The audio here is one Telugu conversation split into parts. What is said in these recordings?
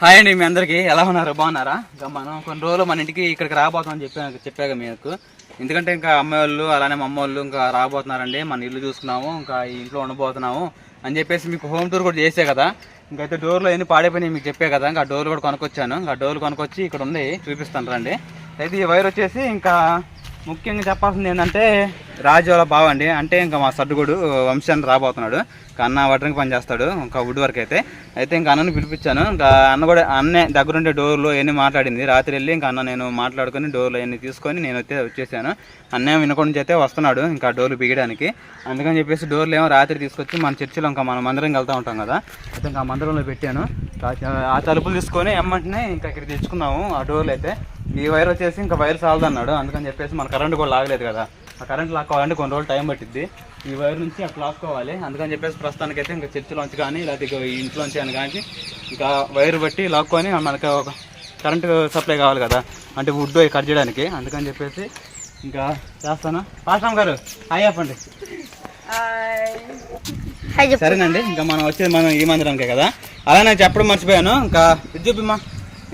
హాయ్ అండి మీ అందరికీ. ఎలా ఉన్నారు? బాగున్నారా? ఇంకా మనం కొన్ని రోజులు మన ఇంటికి ఇక్కడికి రాబోతామని చెప్పా చెప్పాక మీకు. ఎందుకంటే ఇంకా అమ్మాయి వాళ్ళు అలానే మా అమ్మ వాళ్ళు ఇంకా రాబోతున్నారండి. మన ఇల్లు చూసుకున్నాము ఇంకా ఈ ఇంట్లో ఉండబోతున్నాము అని చెప్పేసి మీకు హోమ్ టూర్ కూడా చేసే కదా. ఇంకైతే డోర్లో ఎన్ని పాడైపోయినాయి మీకు చెప్పే కదా. ఇంకా డోర్లు కూడా కొనుక్కొచ్చాను. ఇంకా డోర్లు కొనుక్కొచ్చి ఇక్కడ ఉంది చూపిస్తాను రండి. అయితే ఈ వైర్ వచ్చేసి ఇంకా ముఖ్యంగా చెప్పాల్సింది ఏంటంటే రాజు వాళ్ళ బావ అండి. అంటే ఇంకా మా సడ్డుగుడు వంశాన్ని రాబోతున్నాడు. అన్న వడ్రంగి పని చేస్తాడు ఇంకా వుడ్ వర్క్ అయితే. అయితే ఇంకా అన్నని పిలిపించాను. ఇంకా అన్న కూడా అన్నే దగ్గరుండే డోర్లో ఎన్ని మాట్లాడింది. రాత్రి వెళ్ళి ఇంకా అన్న నేను మాట్లాడుకొని డోర్లో ఎన్ని తీసుకొని నేను అయితే వచ్చేసాను. అన్నే వినకుండా అయితే వస్తున్నాడు ఇంకా డోర్లు బిగడానికి అందుకని చెప్పేసి డోర్లు ఏమో రాత్రి తీసుకొచ్చి మన చర్చిలో ఇంకా మనం మందిరం వెళ్తూ ఉంటాం కదా. అయితే ఇంకా మందిరంలో పెట్టాను. ఆ- తలుపులు తీసుకొని ఎమ్మంటనే ఇంకా ఇక్కడ తెచ్చుకున్నాము ఆ డోర్లు అయితే. ఈ వైర్ వచ్చేసి ఇంకా వైర్ సాలదు అందుకని చెప్పేసి మన కరెంట్ కూడా లాగలేదు కదా. ఆ కరెంట్ లాక్కోవాలంటే కొన్ని రోజులు టైం పట్టింది ఈ వైర్ నుంచి అట్లా లాక్కోవాలి. అందుకని చెప్పేసి ప్రస్తుతానికైతే ఇంకా చర్చిలోంచి కానీ లేకపోతే ఇంట్లోంచి అని కానీ ఇంకా వైర్ బట్టి లాక్కొని మనకి ఒక కరెంట్ సప్లై కావాలి కదా. అంటే వుడ్ కట్ చేయడానికి. అందుకని చెప్పేసి ఇంకా చేస్తాను? పాస్టామ్ గారు హాయ్ చెప్పండి. సరేనండి ఇంకా మనం వచ్చేది మనం ఈ మందిరానికే కదా. అలా నేను చెప్పడం మర్చిపోయాను. ఇంకా ఇది చూపిమ్మా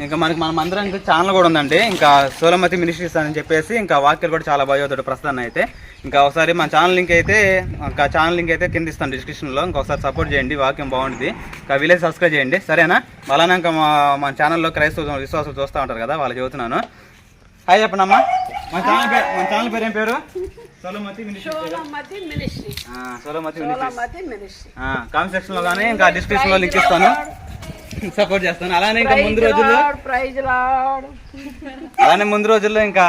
ఇంకా మనకి మన మందిరానికి ఛానల్ కూడా ఉందండి. ఇంకా సోలమతి మినిస్ట్రీస్ అని చెప్పేసి ఇంకా వాక్యాలు కూడా చాలా బాగా చదువుతాడు ప్రస్తుతాన్ని అయితే. ఇంకా ఒకసారి మన ఛానల్ లింక్ అయితే ఇంకా ఛానల్ లింక్ అయితే కింద ఇస్తాను డిస్క్రిప్షన్లో ఇంకొకసారి సపోర్ట్ చేయండి వాక్యం బాగుంటుంది. ఇంకా విలేజ్ సబ్స్క్రైబ్ చేయండి. సరేనా? అలానే ఇంకా మా మన ఛానల్లో క్రైస్తవ విశ్వాసాలు చూస్తూ ఉంటారు కదా వాళ్ళు చదువుతున్నాను హాయ్ చెప్పండి అమ్మా మన ఛానల్ పేరు మన ఛానల్ పేరు ఏం పేరు? సోలమతి మినిస్ట్రీ సోలమతి మినిస్ట్రీ. కామెంట్ సెక్షన్లో కానీ ఇంకా డిస్క్రిప్షన్లో లింక్ ఇస్తాను. సపోర్ట్ చేస్తాను. అలానే ఇంకా ముందు రోజుల్లో ప్రైజ్ లాడ్ అలానే ముందు రోజుల్లో ఇంకా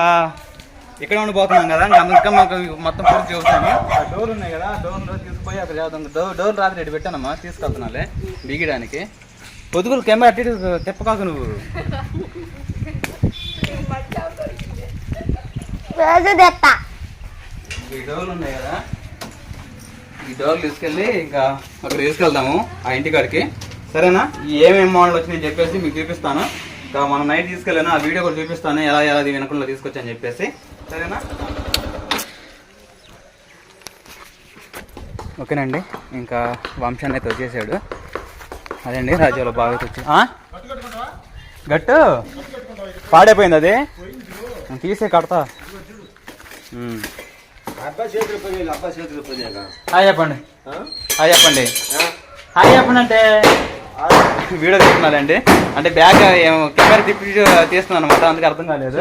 ఇక్కడ ఉండిపోతున్నాం కదా. ఇంకా ఇంకా మాకు మొత్తం పూర్తి చూస్తాను ఆ డోర్ ఉన్నాయి కదా ఆ డోర్లో తీసుకుపోయి అక్కడ చేద్దాం డోర్ డోర్ రాత్రి రెడీ పెట్టానమ్మా తీసుకెళ్తున్నాలే బిగిడానికి. పొదుగులు కెమెరా అట్టి తిప్పకాకు నువ్వు. ఈ డోర్లు ఉన్నాయి కదా. ఈ డోర్లు తీసుకెళ్ళి ఇంకా అక్కడ తీసుకెళ్దాము ఆ ఇంటికాడికి సరేనా? ఏమేమి మోడల్ వచ్చినాయని చెప్పేసి మీకు చూపిస్తాను. ఇంకా మనం నైట్ తీసుకెళ్ళాను ఆ వీడియో కూడా చూపిస్తాను. ఎలా ఎలా అది వెనకుండా తీసుకొచ్చని చెప్పేసి. సరేనా? ఓకేనండి. ఇంకా వంశాన్ని అయితే వచ్చేసాడు. అదండి రాజ్యాలో బాగా వచ్చి? గట్టు? పాడైపోయింది అది. తీసే కడతా. హాయ్ చెప్పండి. హాయ్ చెప్పండి. హాయ్ చెప్పండి అంటే వీడియో తీస్తున్నానండి. అంటే బ్యాగ్ ఏమో కెమెరా తిప్పి తీస్తున్నాను అనమాట అందుకే అర్థం కాలేదు.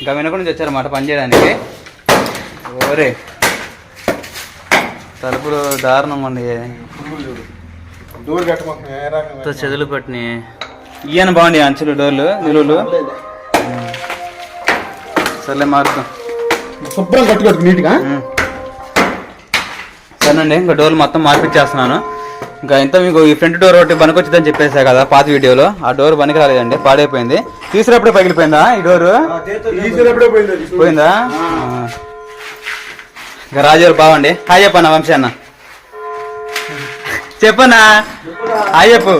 ఇంకా వెనక నుంచి వచ్చారన్నమాట పని చేయడానికి. ఓరే. తలుపులు ఉంది కట్టమాక మొత్తం చెదులు పట్టిని. ఈయన బాగుంది అంచులు డోర్లు నిలువులు. సర్లే మారుతాం శుభ్రం నీట్గా. సరేనండి ఇంకా డోర్లు మొత్తం మార్పిచ్చేస్తున్నాను. ఇంకా ఇంత మీకు ఈ ఫ్రంట్ డోర్ ఒకటి పనికొచ్చిందని చెప్పేసా కదా పాత వీడియోలో. ఆ డోర్ పనికి రాలేదండి పాడైపోయింది. తీసినప్పుడే పగిలిపోయిందా ఈ డోరు? పోయింది. ఇంకా రాజుగారు బాగుండి. హాయ్ చెప్పన్నా వంశీ అన్న. చెప్పన్నా? హాయ్ చెప్పు.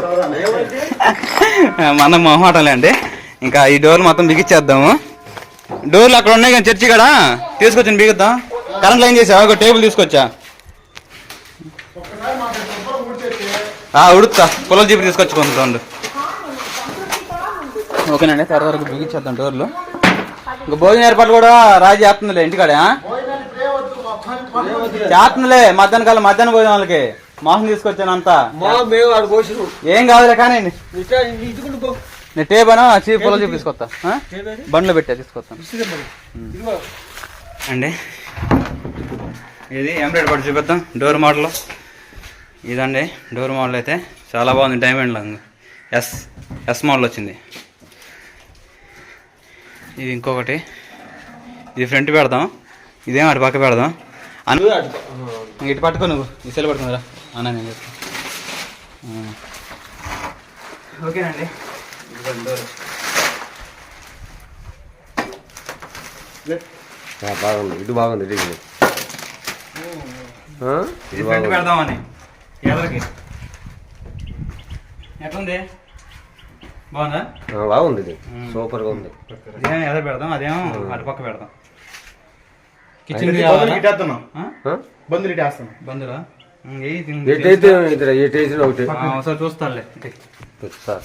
మన మొహమాటలే అండి. ఇంకా ఈ డోర్ మొత్తం బిగించేద్దాము డోర్లు అక్కడ ఉన్నాయి కానీ చర్చి కదా తీసుకొచ్చాను బిగిద్దాం. కరెంట్ లైన్ చేసా ఒక టేబుల్ తీసుకొచ్చా? ఆ, ఉడుకుతా. పొలం జీపు తీసుకొచ్చుకుంటుండు ఓకేనండి తర్వాత వరకు బిగించేద్దాం డోర్లు. ఇంకా భోజన ఏర్పాటు కూడా రాజు చేస్తుందిలే ఇంటికాడే? చేస్తుందిలే మధ్యాహ్నం కాలం మధ్యాహ్నం భోజనం వాళ్ళకి. మాసం తీసుకొచ్చాను అంతా. మా మేము ఆడు కోసిరు ఏం కాదులే కానీ నేను టేబనా చీ పొలం జీపు తీసుకొస్తా? బండ్లో పెట్టా తీసుకొస్తాను. ఇదిగో. అండి. ఇది ఎంబ్రాయిడ్ పట్టు చూపిద్దాం డోర్ మోడల్. ఇదండి డోర్ మోడల్ అయితే చాలా బాగుంది diamond long S S model వచ్చింది. ఇది ఇంకొకటి. ఇది ఫ్రంట్ పెడదాం. ఇదేం అటు పక్క పెడదాం. అను ఇటు పట్టుకో నువ్వు. ఈ సెల్ పట్టుకుందిరా అన్న నేను చెప్తా. ఆ. ఓకేనండి. బాగుంది. ఇటు బాగుంది ఇది ఫ్రంట్ పెడదామని. ఎవరికి? ఎట్లుంది? బాగుందా? బాగుంది ఇది. సూపర్గా ఉంది. ఇదేమో ఎదురు పెడదాం? అదేమో అటు పక్క పెడదాం. కిచెన్ ఇటేస్తున్నాం. ఇటేస్తున్నాం. ఒకటి? ఒకసారి చూస్తానులే. సార్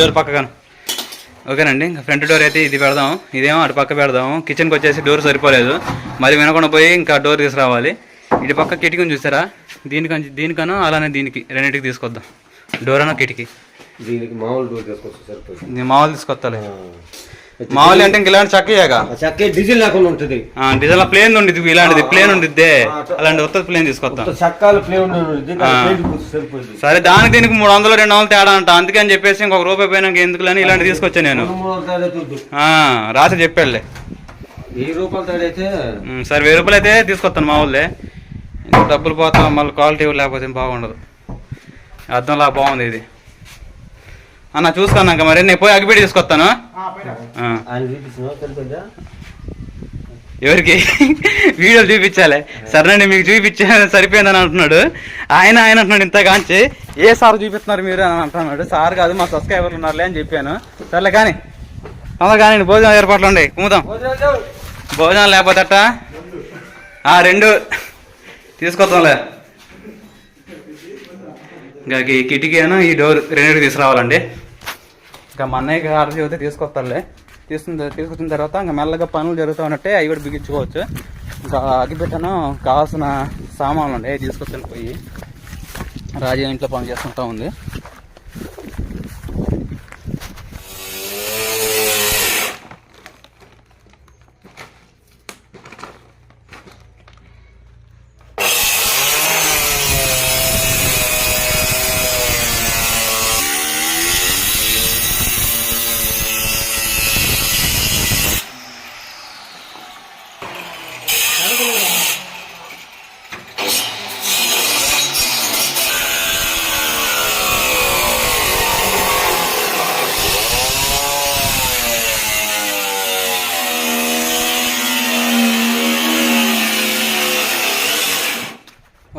డోర్ పక్కగాను ఓకేనండి ఇంకా ఫ్రంట్ డోర్ అయితే ఇది పెడదాం. ఇదేమో అటు పక్క పెడదాం కిచెన్కి వచ్చేసి డోర్ సరిపోలేదు. మరి వినకుండా పోయి ఇంకా డోర్ తీసుకురావాలి. ఇటు పక్క కిటికీని చూసారా? దీనికని దీనికను అలానే దీనికి రెండింటికి తీసుకొద్దాం. డోర్ అన్న కిటికీ. దీనికి మామూలు డోర్ తీసుకొస్తే సరిపోతుంది మామూలు తీసుకొస్తాలే. మామూలు అంటే ఇంక ఇలాంటి చక్కగా చక్కే డీజిల్ లేకుండా ఉంటుంది. డిజైన్ ప్లేన్ ఉండిద్ది ఇలాంటిది ప్లేన్ ఉండిద్దే. అలాంటి ఉత్తర ప్లేన్ తీసుకొస్తాం. చక్కాలు ప్లే ఉంటుంది ఆ. సరిపోతుంది సరే దానికి దీనికి మూడు వందలు రెండు వందలు తేడా అంట. అందుకని చెప్పేసి ఇంకొక రూపాయి పోయినాక ఎందుకులని ఇలాంటి తీసుకొచ్చాను నేను. రాసి చెప్పాడులే వెయ్యి రూపాయల సరే వెయ్యి రూపాయలు అయితే తీసుకొస్తాను మా ఇంకా డబ్బులు పోతాం మళ్ళీ క్వాలిటీ లేకపోతే ఏం బాగుండదు. అర్థంలా బాగుంది ఇది. అన్న చూసుకున్నాక మరి. నేను పోయి అగిపెట్టి తీసుకొస్తాను. ఎవరికి? వీడియోలు చూపించాలి. సరేనండి మీకు చూపించాను సరిపోయిందని అంటున్నాడు. ఆయన ఆయన అంటున్నాడు ఇంత కాంచి. ఏ సార్ చూపిస్తున్నారు మీరు అని అంటున్నాడు. సార్ కాదు మా సబ్స్క్రైబర్లు ఉన్నారులే అని చెప్పాను. సర్లే కానీ. తొందర కానీ భోజనం ఏర్పాట్లు ఉండే. కుముదాం. భోజనం లేకపోతే అట్ట? ఆ రెండు. తీసుకొద్దాంలే. ఇంకా ఈ కిటికీను ఈ డోర్ రెండింటికి తీసుకురావాలండి. ఇంకా మా అన్నయ్యకి ఆర్డర్ చెబితే తీసుకొస్తారులే తీసుకున్న తీసుకొచ్చిన తర్వాత ఇంకా మెల్లగా పనులు జరుగుతూ ఉన్నట్టే అవి కూడా బిగించుకోవచ్చు. ఇంకా అగ్గిపెట్టను కావాల్సిన సామాన్లు ఉండే తీసుకొచ్చాను పోయి. రాజీ ఇంట్లో పని చేసుకుంటా ఉంది.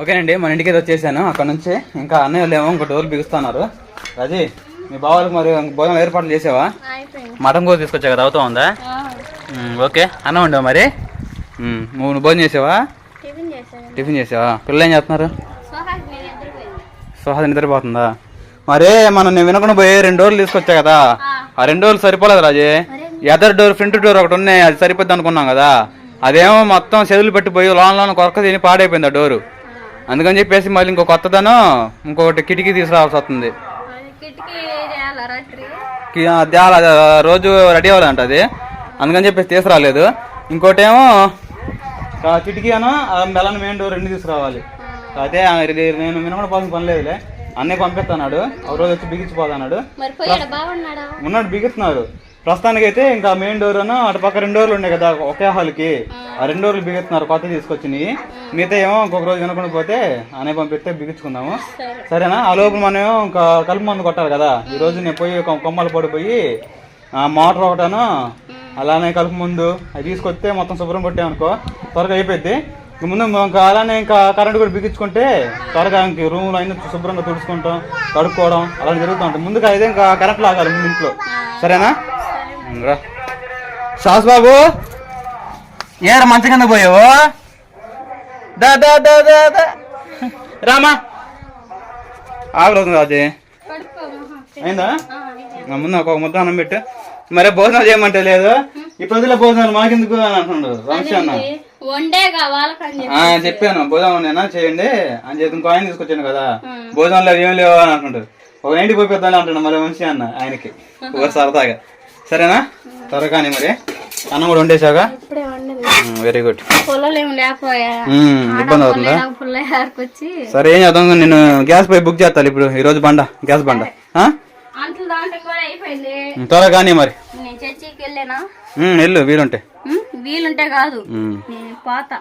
ఓకేనండి మన ఇంటికి వచ్చేసాను. అక్కడ నుంచి ఇంకా అన్నయ్య వాళ్ళు ఏమో ఇంకో డోర్ బిగుస్తున్నారు. రాజీ మీ బావాలకు మరి భోజనం ఏర్పాట్లు చేసావా? మటన్ కూర తీసుకొచ్చా కదా అవుతా ఉందా? ఓకే. అన్నం ఉండవు మరి? నువ్వు భోజనం చేసావా? టిఫిన్ చేసావా? పిల్లలు ఏం చేస్తున్నారు? సుహాద నిద్రపోతుందా? మరే మనం నేను వినకుండా పోయి రెండు డోర్లు తీసుకొచ్చా కదా? ఆ. రెండు డోర్లు సరిపోలేదు రాజే. ఎదర్ డోర్ ఫ్రంట్ డోర్ ఒకటి ఉన్నాయి అది సరిపోద్ది అనుకున్నాం కదా? అదేమో మొత్తం చెదులు పెట్టిపోయి లోన లోన కొరక తిని పాడైపోయింది ఆ డోరు. అందుకని చెప్పేసి మళ్ళీ ఇంకో కొత్తదనం ఇంకొకటి కిటికీ తీసుకురావాల్సి వస్తుంది. రోజు రెడీ అవ్వాలంట అది. అందుకని చెప్పేసి తీసుకురాలేదు. ఇంకోటి ఏమో ఆ కిటికీ అను మెలన్ మెయిన్ డోర్ రెండు తీసుకురావాలి. అదే నేను మినమడ పాసం పని లేదులే. అన్నీ పంపిస్తున్నాడు. ఒక రోజు వచ్చి బిగించిపోతున్నాడు బాగున్నాడా ఉన్నాడు బిగుతున్నారు ప్రస్తుతానికి అయితే ఇంకా మెయిన్ డోర్ అను అటు పక్క రెండు డోర్లు ఉన్నాయి కదా ఒకే హాల్కి ఆ. రెండు డోర్లు బిగుతున్నారు కొత్త తీసుకొచ్చినాయి మిగతా ఏమో ఇంకొక రోజు వినకుండా పోతే అనే పంపిస్తే బిగించుకుందాము. సరే. సరేనా? ఆ లోపల మనం ఇంకా కలుపు మందు కొట్టాలి కదా. ఈ రోజు నేను పోయి కొమ్మలు పడిపోయి ఆ మోటార్ ఒకటాను అలానే కలుపు ముందు అది తీసుకొస్తే మొత్తం శుభ్రం కొట్టామనుకో త్వరగా అయిపోద్ది ఇంక ముందు ఇంకా అలానే ఇంకా కరెంట్ కూడా బిగించుకుంటే త్వరగా ఇంక రూమ్లో అయినా శుభ్రంగా తుడుచుకుంటాం కడుక్కోవడం అలా జరుగుతూ ఉంటుంది ముందుగా అయితే ఇంకా కరెంట్ లాగాలి ముందు ఇంట్లో. సరేనా? సాస్ బాబు ఏరా మంచి కింద పోయావు? దా దా దా దా దా. రామా. ఆగలేదు రాజే కడుపు అయిందా? నా ముందు ఒక ముద్ద అన్నం పెట్టు. మరే భోజనాలు చేయమంటే లేదు. ఈ ప్రజల భోజనాలు మాకెందుకు అని అంటున్నాడు. వంశీ అన్న. వండేగా వాళ్ళకని ఆ, చెప్పాను. భోజనం నేనా? చేయండి. అని చెప్పి ఇంకో ఆయన తీసుకొచ్చాను కదా. భోజనం లేవు ఏం లేవు అని అంటున్నాడు. ఒక ఇంటికి పోయి పెద్దాలు అంటున్నాడు. మళ్ళీ వంశీ అన్న ఆయనకి. ఒక సరదాగా. సరేనా? త్వరగా కానీ మరి. అన్నం కూడా వండేది వెరీ గుడ్ ఇబ్బంది అవుతుందా? సరే ఏం చేద్దాం? నేను గ్యాస్ పై బుక్ చేస్తాను ఇప్పుడు. ఈ రోజు బండ గ్యాస్ బండ. ఆ? అంట్లు దాంట్లో కూడా అయిపోయింది. త్వరగా కానీ మరి. వెళ్ళు వీలుంటే. వీలుంటే కాదు. పోత.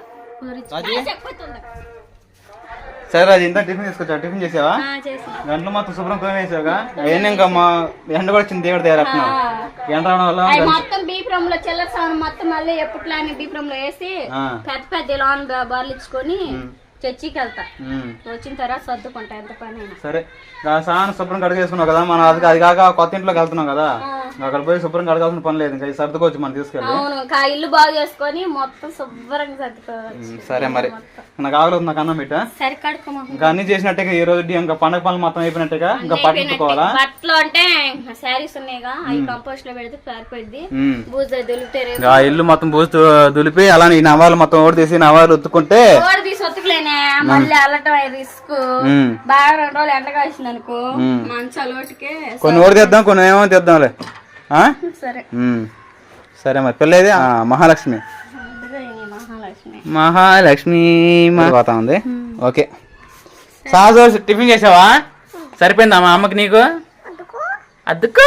సరే ఇంత టిఫిన్ తీసుకొచ్చా టిఫిన్ చేసావా? చేసి. గంటలు మొత్తం శుభ్రం తోమేసావుగా అవన్నీ ఇంకా మా ఎండ కూడా వచ్చింది దేవుడు తయారత్తున్నావు ఎండ రావడం వల్ల మొత్తం బీప్రం లో మొత్తం మళ్ళీ ఎప్పట్లానే బీప్రం లో వేసి. పెద్ద పెద్ద లాన్ బార్లిచ్చుకొని చర్చికి వెళ్తా వచ్చిన తర్వాత సర్దుకుంటా ఎంత పని అయినా సరే గా సామాను శుభ్రం కడిగేసుకున్నావు కదా మనం అది అది కాక కొత్త ఇంట్లోకి వెళ్తున్నాం కదా. అక్కడ పోయి శుభ్రం కడగాల్సిన పని లేదు ఇంకా సర్దుకోవచ్చు మనం తీసుకెళ్ళి. అవును ఇల్లు బాగు చేసుకొని మొత్తం శుభ్రంగా సర్దుకోవచ్చు. సరే మరి. నాకు ఆగలేదు నాకు అన్నం పెట్టా సరి కడుకోమా ఇంకా అన్ని ఈ రోజు ఇంకా పండగ పనులు మొత్తం అయిపోయినట్టుగా ఇంకా పట్టుకోవాలా బట్టలు అంటే శారీస్ ఉన్నాయిగా అవి కంపోస్ట్లో పెడితే. బూజ దులిపితే ఆ ఇల్లు మొత్తం బూస్తూ దులిపి అలానే ఈ నవాలు మొత్తం ఓడి తీసి నవాలు ఉత్తుకుంటే మళ్ళీ అల్లటం రిస్క్. బాగా రెండు రోజులు ఎండగా వచ్చింది అనుకో. మంచి అలవాటుకే కొన్ని ఓడి తెద్దాం కొన్ని ఏమో తెద్దాంలే. ఆ? సరే. సరే మరి పిల్లేది మహాలక్ష్మి. మహాలక్ష్మి. పోతా ఉంది. ఓకే. సాజు టిఫిన్ చేసావా? సరిపోయిందా మా అమ్మకి నీకు? అద్దుకో.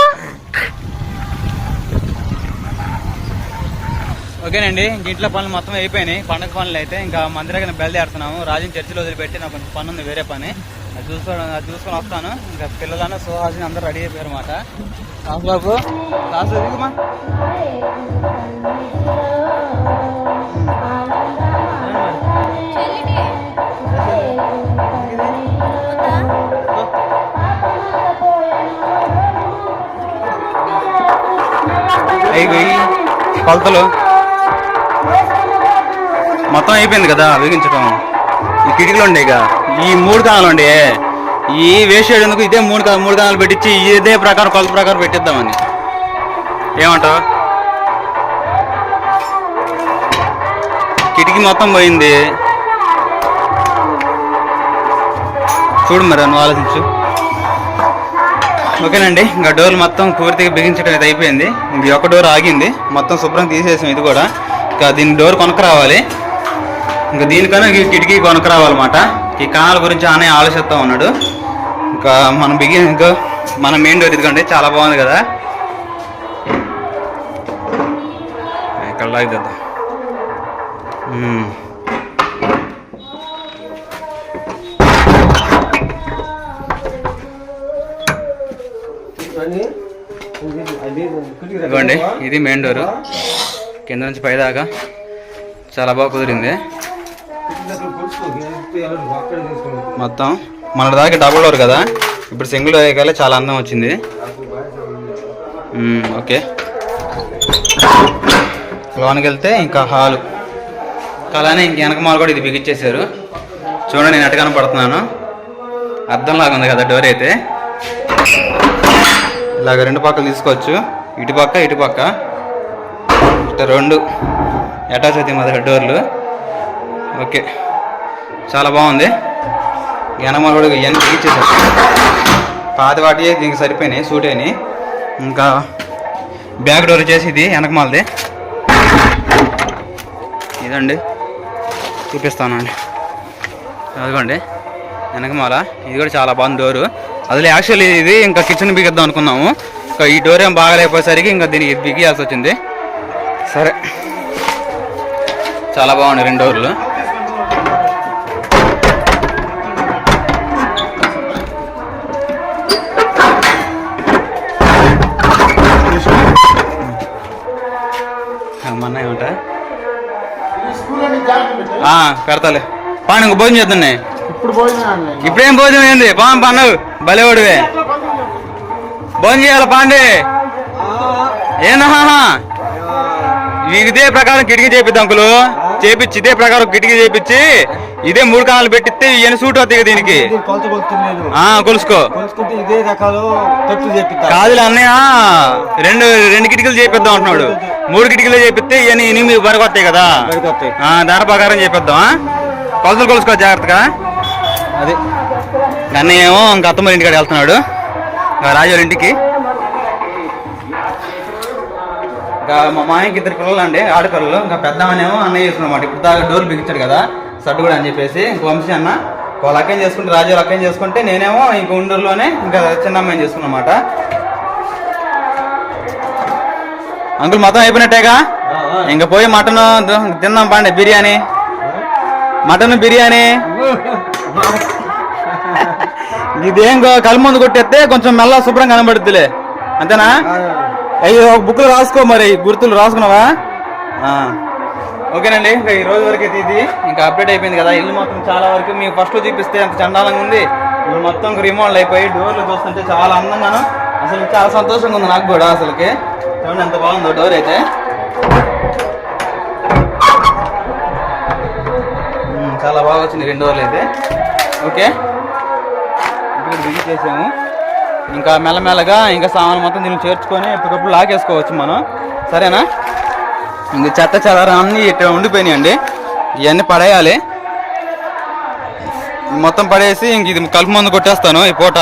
ఓకేనండి ఇంక ఇంట్లో పనులు మొత్తం అయిపోయినాయి. పండగ పనులు అయితే ఇంకా మందిరానికి బయలుదేరుతున్నాము. రాజుని చర్చిలో వదిలిపెట్టి నాకు కొంచెం పని ఉంది వేరే పని. అది చూసుకోవడం అది చూసుకొని వస్తాను. ఇంకా పిల్లలను సుహాసిని అందరూ రెడీ అయిపోయారు అనమాట బాబు కాసు దిగుమా అయిపోయి కొలతలు. మొత్తం అయిపోయింది కదా వేగించడం ఈ కిటికీలు ఉండే ఇక. ఈ మూడు కాలాలు ఉండే. ఈ వేస్ట్ ఎందుకు? ఇదే మూడు కా- మూడు కాలాలు పెట్టించి ఇదే ప్రకారం కొలత ప్రకారం పెట్టిద్దామని. ఏమంటావు? కిటికీ మొత్తం పోయింది. చూడు మరి నువ్వు ఆలోచించు. ఓకేనండి ఇంకా డోర్ మొత్తం పూర్తిగా బిగించడం అయితే అయిపోయింది. ఇంక ఒక డోర్ ఆగింది. మొత్తం శుభ్రం తీసేసాం ఇది కూడా. ఇంకా దీని డోర్ కొనక రావాలి. ఇంకా దీనికన్నా ఈ కిటికీ కొనక రావాలన్నమాట. ఈ కణాల గురించి ఆనే ఆలోచిస్తూ ఉన్నాడు. ఇంకా మనం బిగి ఇంకా మన మెయిన్ డోర్ ఇదిగోండి చాలా బాగుంది కదా. ఇక్కడ లాగిద్దాం. అని కుటికి ఇదిగోండి ఇది మెయిన్ డోర్. కింద నుంచి పైదాకా. చాలా బాగా కుదిరింది. మొత్తం మన దాకా డబుల్ డోర్ కదా? ఇప్పుడు సింగిల్ డోర్ అయ్యాక చాలా అందం వచ్చింది. ఓకే. లోనికి వెళ్తే ఇంకా హాలు అలానే ఇంక వెనక మాలు కూడా ఇది బిగించేశారు చూడండి నేను ఎట్ట కనపడుతున్నాను. అర్థంలాగా ఉంది కదా డోర్ అయితే. ఇలాగ రెండు పక్కలు తీసుకోవచ్చు. ఇటు పక్క ఇటు పక్క. ఇట్లా రెండు. అటాచ్ అవుతాయి దగ్గర డోర్లు ఓకే. చాలా బాగుంది. వెనకమాల కూడా ఇవన్నీ బిగించేసారు పాత వాటి దీనికి సరిపోయినాయి సూట్ అయినాయి. ఇంకా బ్యాక్ డోర్ వచ్చేసి ఇది వెనకమాలది ఇదండి. చూపిస్తానండి. అదిగోండి. వెనకమాల ఇది కూడా చాలా బాగుంది డోరు. అసలు యాక్చువల్లీ ఇది ఇంకా కిచెన్ బిగిద్దాం అనుకున్నాము. ఇంకా ఈ డోర్ ఏం బాగలేకపోయేసరికి ఇంకా దీనికి బిగియాల్సి వచ్చింది. సరే. చాలా బాగుంది రెండు డోర్లు. ఆ, పెడతాలే పాను ఇంక భోజనం చేద్దాం ఇప్పుడు భోజనం ఏంది? పాము పన్ను. భలేవాడివే. భోజనం చేయాలి పాండే? ఏనా? ఇదే ప్రకారం కిటికీ చేపిద్దాం అంకులు. చేపించి ఇదే ప్రకారం కిటికీ చేపించి ఇదే మూడు కాలాలు పెట్టిస్తే ఇవన్నీ సూట్ అవుతాయి కదా దీనికి? కొలుసుకో. ఇదే రకాలు కాదులే అన్నయ్య రెండు రెండు కిటికీలు చేపిద్దాం అంటున్నాడు. మూడు కిటికీలు చేపిస్తే ఇవన్నీ ఎనిమిది వరకు వస్తాయి కదా? దాని ప్రకారం చేపిద్దాం ఆ? కొలతలు కొలుసుకో జాగ్రత్తగా. అది. అన్నయ్య ఏమో ఇంకా అత్తమ్మ ఇంటికాడ వెళ్తున్నాడు. రాజు ఇంటికి. ఇంకా మా మాయకి ఇద్దరు పిల్లలు అండి ఆడపిల్లలు. ఇంకా పెద్దమనేమో అన్నయ్య చేసుకున్నమాట ఇప్పుడు దాకా డోర్ బిగించాడు కదా. సడ్డు కూడా అని చెప్పేసి ఇంక వంశీ అన్న. వాళ్ళ అక్కని చేసుకుంటే రాజు అక్కని చేసుకుంటే నేనేమో ఇంక ఉండూరులోనే ఇంకా చిన్న అమ్మాయిని చేసుకున్నమాట. అంకుల్ మొత్తం అయిపోయినట్టేగా? ఇంకా పోయి మటన్ తిందాం పండి బిర్యానీ. మటన్ బిర్యానీ. ఇదేం కళ్ళు ముందు కొట్టేస్తే కొంచెం మెల్ల శుభ్రం కనబడుద్దిలే. అంతేనా? అయ్యో ఒక బుక్లో రాసుకో మరి గుర్తులు రాసుకున్నావా? ఆ. ఓకేనండి ఇంకా ఈ రోజు వరకు అయితే ఇది ఇంకా అప్డేట్ అయిపోయింది కదా. ఇల్లు మొత్తం చాలా వరకు మీకు ఫస్ట్ చూపిస్తే అంత చండాలంగా ఉంది. ఇప్పుడు మొత్తం రిమోడల్ అయిపోయి డోర్లు చూస్తుంటే చాలా అందంగాను. అసలు చాలా సంతోషంగా ఉంది నాకు కూడా అసలుకి. చూడండి ఎంత బాగుందో డోర్ అయితే. చాలా బాగా వచ్చింది రెండు డోర్లు అయితే. ఓకే. ఇప్పుడు బిగి చేసాము. ఇంకా మెల్లమెల్లగా ఇంకా సామాన్ మొత్తం దీన్ని చేర్చుకొని ఎప్పటికప్పుడు లాగేసుకోవచ్చు మనం. సరేనా? ఇంక చెత్త చెదారం అన్నీ ఇట్లా ఉండిపోయినాయండి. ఇవన్నీ పడేయాలి. మొత్తం పడేసి ఇంక ఇది కలుపు మందు కొట్టేస్తాను ఈ పూట.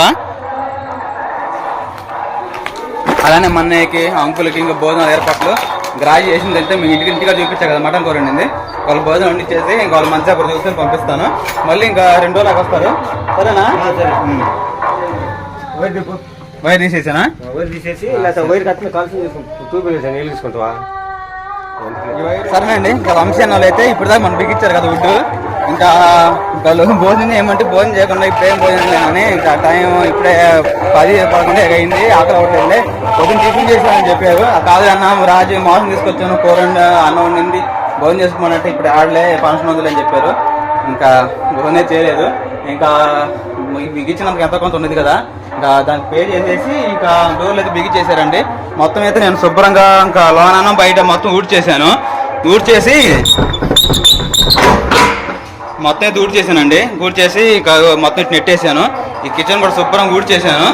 అలానే మన్నయ్యకి అంకులకి ఇంకా భోజనాలు ఏర్పాట్లు. గ్రాజ్ చేసింది వెళ్తే మీ ఇంటికి ఇంటిగా చూపించా కదా మటన్ కూర వండింది. వాళ్ళు భోజనం వండించేసి ఇంకా వాళ్ళు మంచిగా అప్పుడు చూసుకొని పంపిస్తాను. మళ్ళీ ఇంకా రెండు రోజులకు వస్తారు. సరేనా. వైర్ తీసేసానా? వైర్ తీసేసి లేకపోతే వైర్ కట్టిన కాల్సి తీసుకుంటా చూపించాను నీళ్ళు తీసుకుంటావా? సరేనండి ఇంకా వంశీ వాళ్ళు అయితే ఇప్పుడు దాకా మనం బిగించారు కదా వుడ్ ఇంకా వాళ్ళు భోజనం ఏమంటే భోజనం చేయకుండా ఇప్పుడేం భోజనం లేదని ఇంకా టైం ఇప్పుడే పది పదకొండు అయింది ఆకలి అవ్వట్లేదు పొద్దున్న టిఫిన్ చేసామని చెప్పారు. ఆ కాదు అన్న రాజు మోసం తీసుకొచ్చాను కూర అన్నం ఉండింది భోజనం చేసుకోమన్నట్టు ఇప్పుడు ఆడలే ఫంక్షన్ వద్దులే అని చెప్పారు. ఇంకా భోజనం చేయలేదు. ఇంకా బిగించినందుకు ఎంత కొంత ఉన్నది కదా? ఇంకా దానికి పే చేసేసి ఇంకా డోర్లు అయితే బిగిచ్చేసారండి మొత్తం అయితే నేను శుభ్రంగా ఇంకా లోన బయట మొత్తం ఊడ్చేసాను ఊడ్చేసి మొత్తం అయితే ఊడ్చేసానండి ఊడ్చేసి ఇంకా మొత్తం ఇటు నెట్టేసాను ఈ కిచెన్ కూడా శుభ్రంగా ఊడ్చేసాను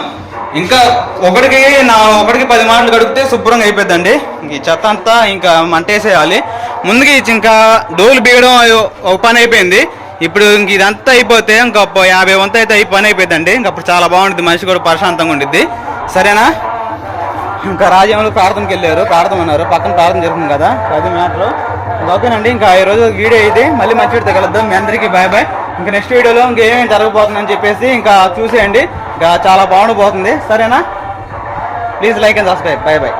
ఇంకా ఒకటికి నా ఒకటికి పది మాటలు కడిగితే శుభ్రంగా అయిపోద్దండి ఈ చెత్త అంతా ఇంకా మంటేసేయాలి. ముందుకి ఇంకా డోలు బిగడం ఒక పని అయిపోయింది. ఇప్పుడు ఇంక ఇదంతా అయిపోతే ఇంకా యాభై వంత అయితే అయి పని అయిపోయిందండి ఇంకప్పుడు చాలా బాగుంటుంది మనిషి కూడా ప్రశాంతంగా ఉండిద్ది. సరేనా? ఇంకా రాజ్యంలో ప్రార్థనకి వెళ్ళారు ప్రార్థన అన్నారు. పక్కన ప్రార్థన జరుగుతుంది కదా పది మ్యాటర్ ఓకేనండి ఇంకా ఈ రోజు వీడియో అయితే మళ్ళీ మంచి వీడియో కలుద్దాం. మీ అందరికీ బాయ్ బాయ్ ఇంకా నెక్స్ట్ వీడియోలో ఇంకేమేమి జరగబోతుందని చెప్పేసి ఇంకా చూసేయండి. ఇంకా చాలా బాగుండిపోతుంది సరేనా? Please like and subscribe. Bye bye